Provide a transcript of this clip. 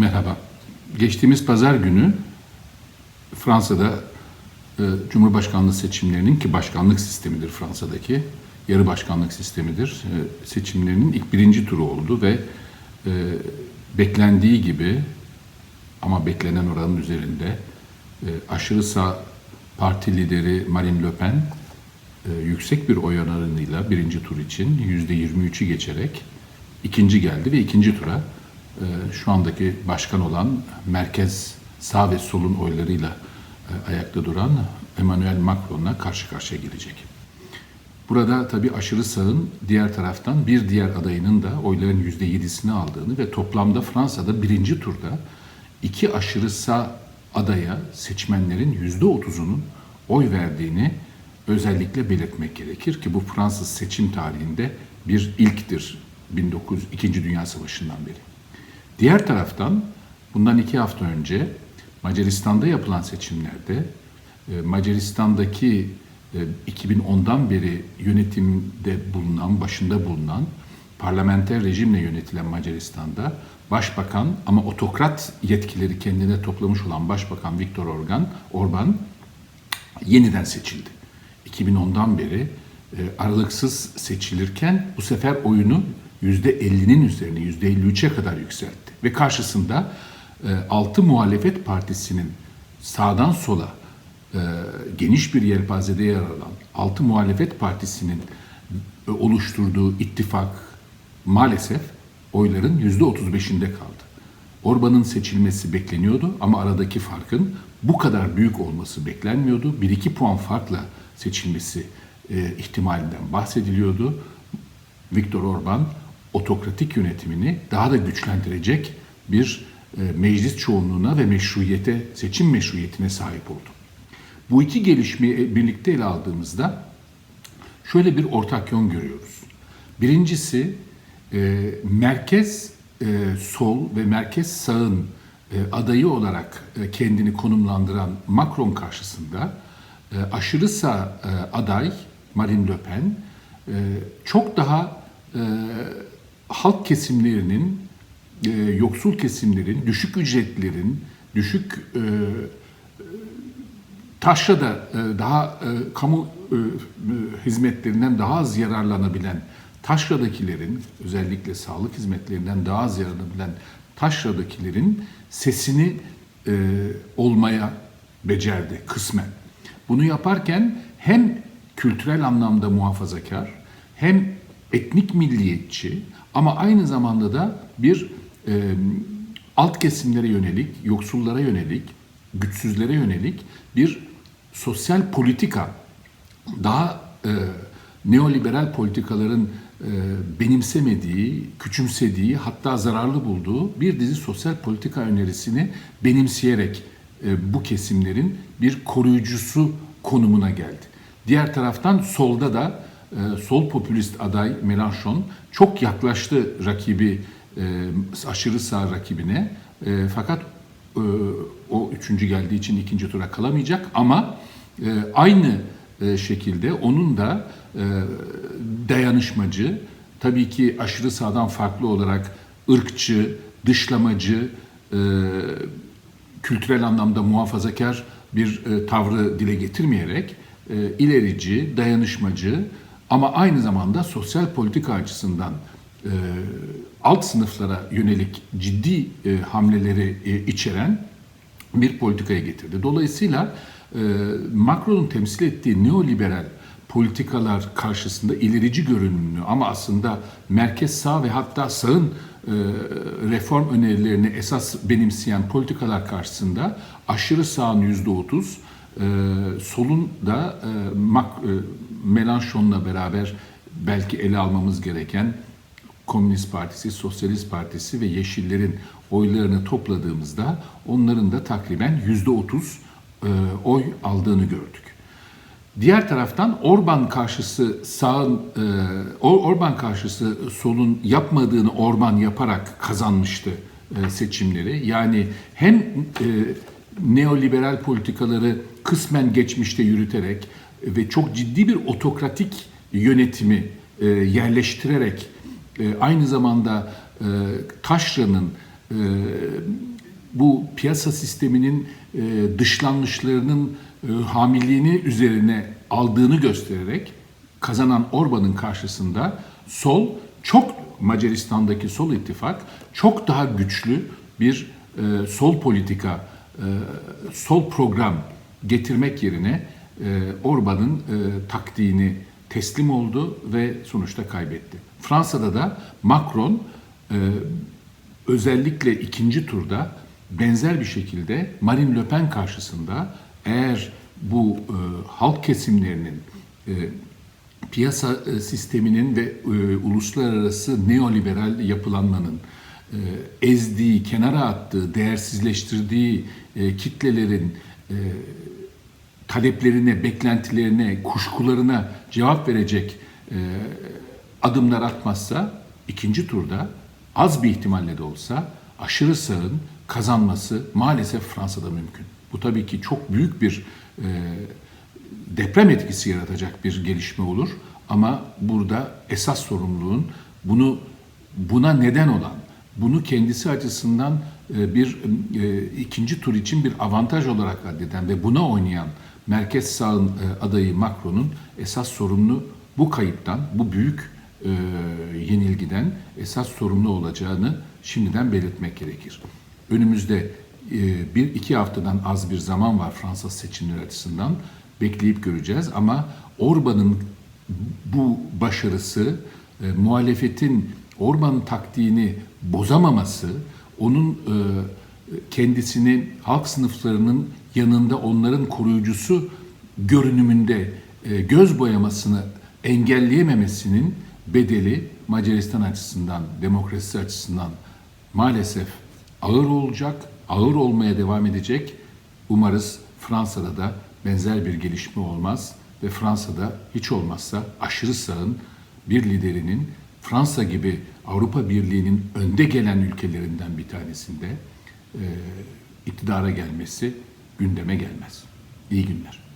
Merhaba. Geçtiğimiz pazar günü Fransa'da e, Cumhurbaşkanlığı seçimlerinin ki başkanlık sistemidir Fransa'daki yarı başkanlık sistemidir. E, seçimlerinin ilk birinci turu oldu ve e, beklendiği gibi ama beklenen oranın üzerinde e, aşırı sağ parti lideri Marine Le Pen e, yüksek bir oy oranıyla birinci tur için yüzde 23'ü geçerek ikinci geldi ve ikinci tura şu andaki başkan olan merkez sağ ve solun oylarıyla e, ayakta duran Emmanuel Macron'la karşı karşıya gelecek. Burada tabii aşırı sağın diğer taraftan bir diğer adayının da oyların yüzde yedisini aldığını ve toplamda Fransa'da birinci turda iki aşırı sağ adaya seçmenlerin yüzde otuzunun oy verdiğini özellikle belirtmek gerekir ki bu Fransız seçim tarihinde bir ilktir 1900 İkinci Dünya Savaşı'ndan beri. Diğer taraftan bundan iki hafta önce Macaristan'da yapılan seçimlerde e, Macaristan'daki e, 2010'dan beri yönetimde bulunan, başında bulunan parlamenter rejimle yönetilen Macaristan'da başbakan ama otokrat yetkileri kendine toplamış olan başbakan Viktor Orban, Orban yeniden seçildi. 2010'dan beri e, aralıksız seçilirken bu sefer oyunu %50'nin üzerine %53'e kadar yükseltti. Ve karşısında e, altı muhalefet partisinin sağdan sola e, geniş bir yelpazede yer alan altı muhalefet partisinin e, oluşturduğu ittifak maalesef oyların %35'inde kaldı. Orban'ın seçilmesi bekleniyordu ama aradaki farkın bu kadar büyük olması beklenmiyordu. 1-2 puan farkla seçilmesi e, ihtimalinden bahsediliyordu. Viktor Orban otokratik yönetimini daha da güçlendirecek bir e, meclis çoğunluğuna ve meşruiyete, seçim meşruiyetine sahip oldu. Bu iki gelişmeyi birlikte ele aldığımızda şöyle bir ortak yön görüyoruz. Birincisi e, merkez e, sol ve merkez sağın e, adayı olarak e, kendini konumlandıran Macron karşısında e, aşırı sağ e, aday Marine Le Pen e, çok daha e, halk kesimlerinin, e, yoksul kesimlerin, düşük ücretlerin, düşük e, taşrada e, daha e, kamu e, hizmetlerinden daha az yararlanabilen taşradakilerin, özellikle sağlık hizmetlerinden daha az yararlanabilen taşradakilerin sesini e, olmaya becerdi kısmen. Bunu yaparken hem kültürel anlamda muhafazakar, hem etnik milliyetçi ama aynı zamanda da bir e, alt kesimlere yönelik, yoksullara yönelik, güçsüzlere yönelik bir sosyal politika, daha e, neoliberal politikaların e, benimsemediği, küçümsediği, hatta zararlı bulduğu bir dizi sosyal politika önerisini benimseyerek e, bu kesimlerin bir koruyucusu konumuna geldi. Diğer taraftan solda da sol popülist aday Mélenchon çok yaklaştı rakibi e, aşırı sağ rakibine. E, fakat e, o üçüncü geldiği için ikinci tura kalamayacak ama e, aynı e, şekilde onun da e, dayanışmacı, tabii ki aşırı sağdan farklı olarak ırkçı, dışlamacı, e, kültürel anlamda muhafazakar bir e, tavrı dile getirmeyerek e, ilerici, dayanışmacı ama aynı zamanda sosyal politika açısından e, alt sınıflara yönelik ciddi e, hamleleri e, içeren bir politikaya getirdi. Dolayısıyla e, Macron'un temsil ettiği neoliberal politikalar karşısında ilerici görünümlü ama aslında merkez sağ ve hatta sağın e, reform önerilerini esas benimseyen politikalar karşısında aşırı sağın yüzde otuz, e, solun da e, Melanchon'la beraber belki ele almamız gereken Komünist Partisi, Sosyalist Partisi ve Yeşillerin oylarını topladığımızda onların da takriben yüzde otuz e, oy aldığını gördük. Diğer taraftan Orban karşısı sağın, e, Orban karşısı solun yapmadığını Orban yaparak kazanmıştı e, seçimleri. Yani hem neoliberal politikaları kısmen geçmişte yürüterek ve çok ciddi bir otokratik yönetimi yerleştirerek aynı zamanda taşranın e, bu piyasa sisteminin e, dışlanmışlarının e, üzerine aldığını göstererek kazanan Orban'ın karşısında sol çok Macaristan'daki sol ittifak çok daha güçlü bir e, sol politika, e, sol program getirmek yerine e, Orban'ın e, taktiğini teslim oldu ve sonuçta kaybetti. Fransa'da da Macron e, özellikle ikinci turda benzer bir şekilde Marine Le Pen karşısında eğer bu e, halk kesimlerinin e, piyasa e, sisteminin ve e, uluslararası neoliberal yapılanmanın e, ezdiği, kenara attığı, değersizleştirdiği e, kitlelerin e, taleplerine, beklentilerine, kuşkularına cevap verecek e, adımlar atmazsa ikinci turda az bir ihtimalle de olsa aşırı sağın kazanması maalesef Fransa'da mümkün. Bu tabii ki çok büyük bir e, deprem etkisi yaratacak bir gelişme olur. Ama burada esas sorumluluğun bunu buna neden olan, bunu kendisi açısından e, bir e, ikinci tur için bir avantaj olarak addeden ve buna oynayan merkez sağın e, adayı Macron'un esas sorumlu bu kayıptan, bu büyük e, yenilgiden esas sorumlu olacağını şimdiden belirtmek gerekir. Önümüzde e, bir iki haftadan az bir zaman var Fransız seçimleri açısından bekleyip göreceğiz ama Orban'ın bu başarısı e, muhalefetin Orban'ın taktiğini bozamaması, onun e, kendisini halk sınıflarının yanında onların koruyucusu görünümünde e, göz boyamasını engelleyememesinin bedeli Macaristan açısından, demokrasi açısından maalesef ağır olacak, ağır olmaya devam edecek. Umarız Fransa'da da benzer bir gelişme olmaz ve Fransa'da hiç olmazsa aşırı sağın bir liderinin Fransa gibi Avrupa Birliği'nin önde gelen ülkelerinden bir tanesinde e, iktidara gelmesi gündeme gelmez. İyi günler.